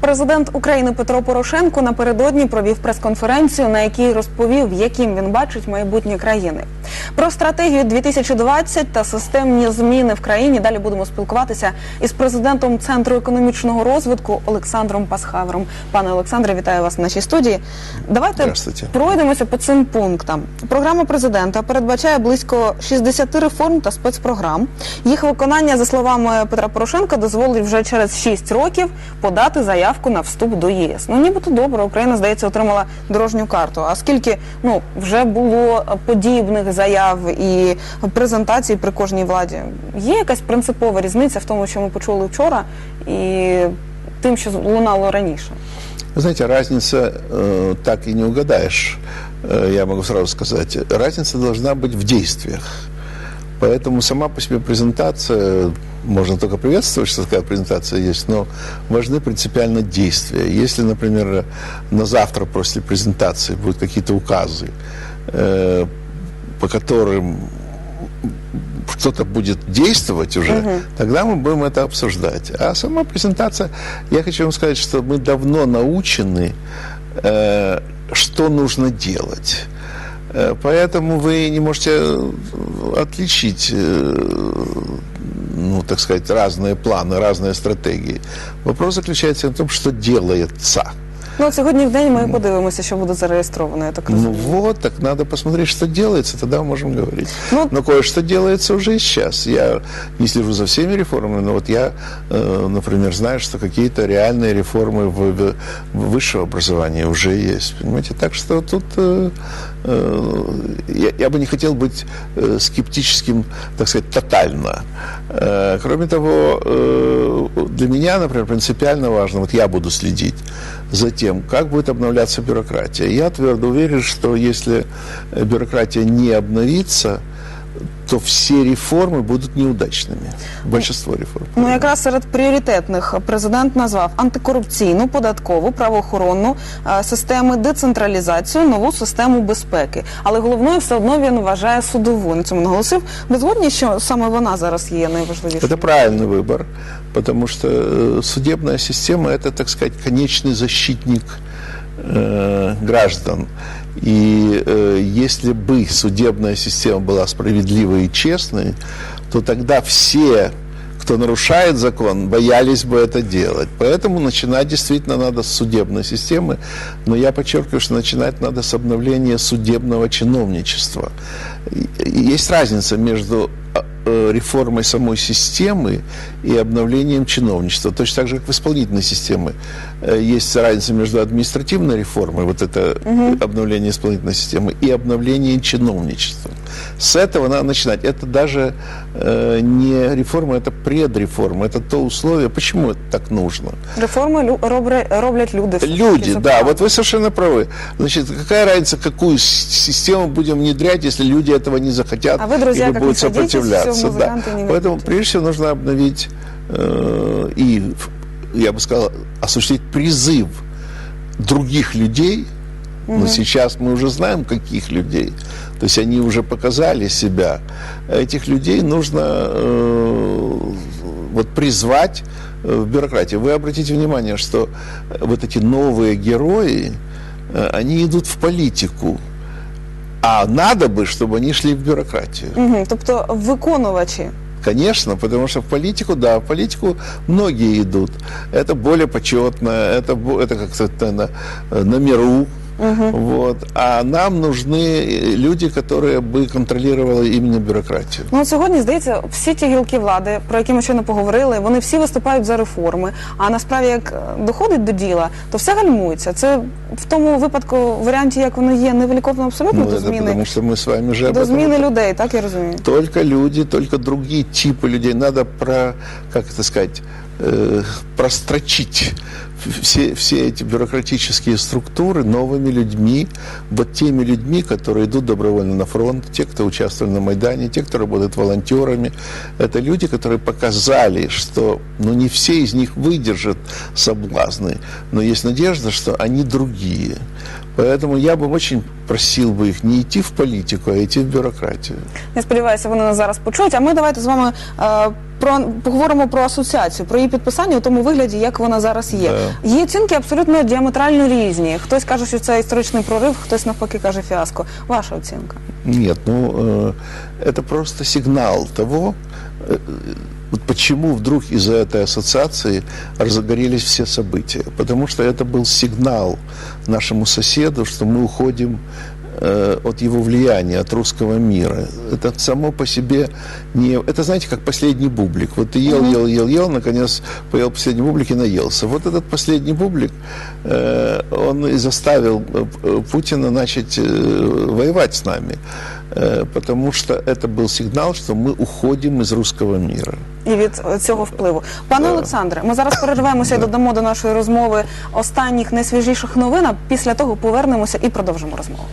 Президент України Петро Порошенко напередодні провів прес-конференцію, на якій розповів, яким він бачить майбутнє країни. Про стратегію 2020 та системні зміни в країні далі будемо спілкуватися із президентом Центру економічного розвитку Олександром Пасхавром. Пане Олександре, вітаю вас в нашій студії. Давайте пройдемося по цим пунктам. Програма президента передбачає близько 60 реформ та спецпрограм. Їх виконання, за словами Петра Порошенка, дозволить вже через 6 років подати заявку на вступ до ЄС. Ну нібито добре, Україна здається отримала дорожню карту. А скільки ну вже було подібних заяв і презентацій при кожній владі? Є якась принципова різниця в тому, що ми почули вчора, і тим, що лунало раніше? Вы знаете, разница э, так и не угадаешь, э, я могу сразу сказать. Разница должна быть в действиях. Поэтому сама по себе презентация, можно только приветствовать, что такая презентация есть, но важны принципиально действия. Если, например, на завтра после презентации будут какие-то указы, э, по которым кто-то будет действовать уже, тогда мы будем это обсуждать. А сама презентация, я хочу вам сказать, что мы давно научены, э, что нужно делать. Э, Поэтому вы не можете э, отличить, э, ну, так сказать, разные планы, разные стратегии. Вопрос заключается в том, что делается. Ну от сьогодні в день ми подивимося, що буде зареєстровано. Я так Ну розумію. вот, так надо посмотреть, что делается, тогда мы можем говорить. Ну- но кое-что делается уже и сейчас. Я не слежу за всеми реформами, но вот я, э, например, знаю, что какие-то реальные реформы в, в- в высшем образовании уже есть. Понимаете, так что тут э, э, я, я бы не хотел быть э, скептическим, так сказать, тотально. Э, кроме того, э, для меня, например, принципиально важно, вот я буду следить за тем, как будет обновляться бюрократия. Я твердо уверен, что если бюрократия не обновится, то все реформы будут неудачными. Большинство реформ. Ну якраз серед пріоритетних президент назвав антикорупційну, податкову, правоохоронну е, системи, децентралізацію, нову систему безпеки. Але головною все одно він вважає судову. На цьому наголосив. Ви згодні, що саме вона зараз є найважливішою? Это правильный выбор, потому что э, судебная система это, так сказать, конечный защитник э, граждан. И э, если бы судебная система была справедливой и честной, то тогда все, кто нарушает закон, боялись бы это делать. Поэтому начинать действительно надо с судебной системы, но я подчеркиваю, что начинать надо с обновления судебного чиновничества. Есть разница между реформой самой системы и обновлением чиновничества. Точно так же, как в исполнительной системе э, есть разница между административной реформой, вот это обновление исполнительной системы, и обновлением чиновничества. С этого надо начинать. Это даже э, не реформа, это предреформа, это то условие, почему это так нужно. Реформи лю- робре- роблять люди. все Люди, да, вот вы совершенно правы. Значит, какая разница, какую систему будем внедрять, если люди этого не захотят А вы, друзья, или как будут садитесь, сопротивляться. всё, Да. Поэтому прежде всего нужно обновить э, и, я бы сказал, осуществить призыв других людей. Но сейчас мы уже знаем, каких людей. То есть они уже показали себя. Этих людей нужно э, вот призвать э, в бюрократию. Вы обратите внимание, что вот эти новые герои, э, они идут в политику. А надо бы, чтобы они шли в бюрократию. Мгм. Тобто виконувачі. Конечно, потому что в политику, да, в политику многие идут. Это более почетно, это, это как-то на, на миру. Вот. А нам нужны э, люди, которые бы контролировали именно бюрократию. Ну от сьогодні здається, всі ті гілки влади, про які ми щойно поговорили, вони всі виступають за реформи. А насправді, як е, доходить до діла, то все гальмується. Це в тому випадку варіанті, як воно є, невеликовно абсолютно Ну, до это зміни потому что мы с вами же об до этом зміни людей, так я розумію. только люди, только другие типы людей. Надо про, как это сказать, э, прострочить все, все эти бюрократические структуры новыми людьми, вот теми людьми, которые идут добровольно на фронт, те, кто участвовали на Майдане, те, кто работают волонтерами. Это люди, которые показали, что ну, не все из них выдержат соблазны, но есть надежда, что они другие. Поэтому я бы очень просил бы их не идти в политику, а идти в бюрократию. Я сподіваюся, вони нас зараз почують. А ми давайте з вами е, про поговоримо про асоціацію, про її підписання у тому вигляді, як вона зараз є. Її оцінки абсолютно діаметрально різні. Хтось каже, що це історичний прорив, хтось навпаки каже фіаско. Ваша оцінка. Нет, ну э, это просто сигнал того, э, вот почему вдруг из-за этой ассоциации разгорелись все события. Потому что это был сигнал нашему соседу, что мы уходим э, от его влияния, от русского мира. Это само по себе не... Это, знаете, как последний бублик. Вот ты ел, ел, ел, ел, наконец поел последний бублик и наелся. Вот этот последний бублик, э, он и заставил э, э, Путина начать э, воевать с нами. Э, потому что это был сигнал, что мы уходим из русского мира. І від е, цього впливу. Пане Олександре, ми зараз перервемося і додамо до нашої розмови останніх найсвіжіших новин. а Після того повернемося і продовжимо розмову.